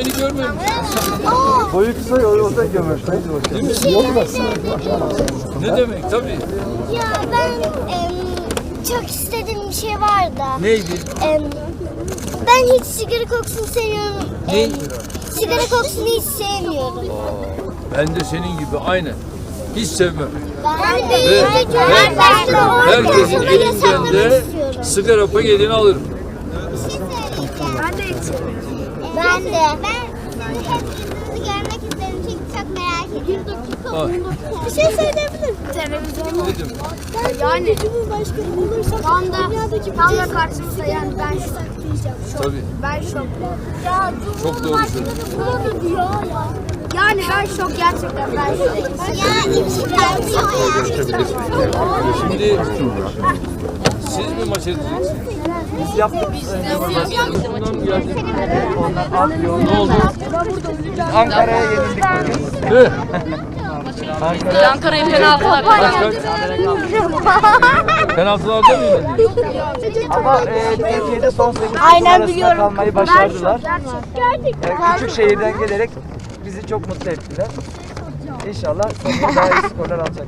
beni görmüyor? Boyu kısa o yüzden gömer. Haydi bakalım. Ne demek tabii. Ya ben em, çok istediğim bir şey var da. Neydi? Em, ben hiç sigara kokusunu seviyorum. Ne? Em, sigara kokusunu hiç sevmiyorum. Ben de senin gibi aynen. Hiç sevmem. Ben de Ve, ben, ve herkesin elinden de sigara paketini alırım. Ben de hiç Ben de. Ben seni hep yüzünüzü görmek isterim çünkü çok merak ediyorum. Ha, Bir şey söyleyebilir miyim? Televizyon. dedim. Yani Cumhurbaşkanı olursak tam da tam da karşımızda yani ben şok. Tabii. Ben şok. Ya Çok doğru söylüyorsun. Cumhurbaşkanı diyor ya. Yani ben şok gerçekten ben şok. Ya içimden şok ya. Şimdi siz mi maç edeceksiniz? Biz yaptık. Bundan geldik. Ne oldu? Ankara'ya yenildik bugün. Ankara'yı penaltılar. Penaltılarda mı yenildiniz? Ama e, Türkiye'de son 8 Aynen biliyorum. kalmayı başardılar. E, küçük şehirden gelerek bizi çok mutlu ettiler. İnşallah daha iyi skorlar alacak.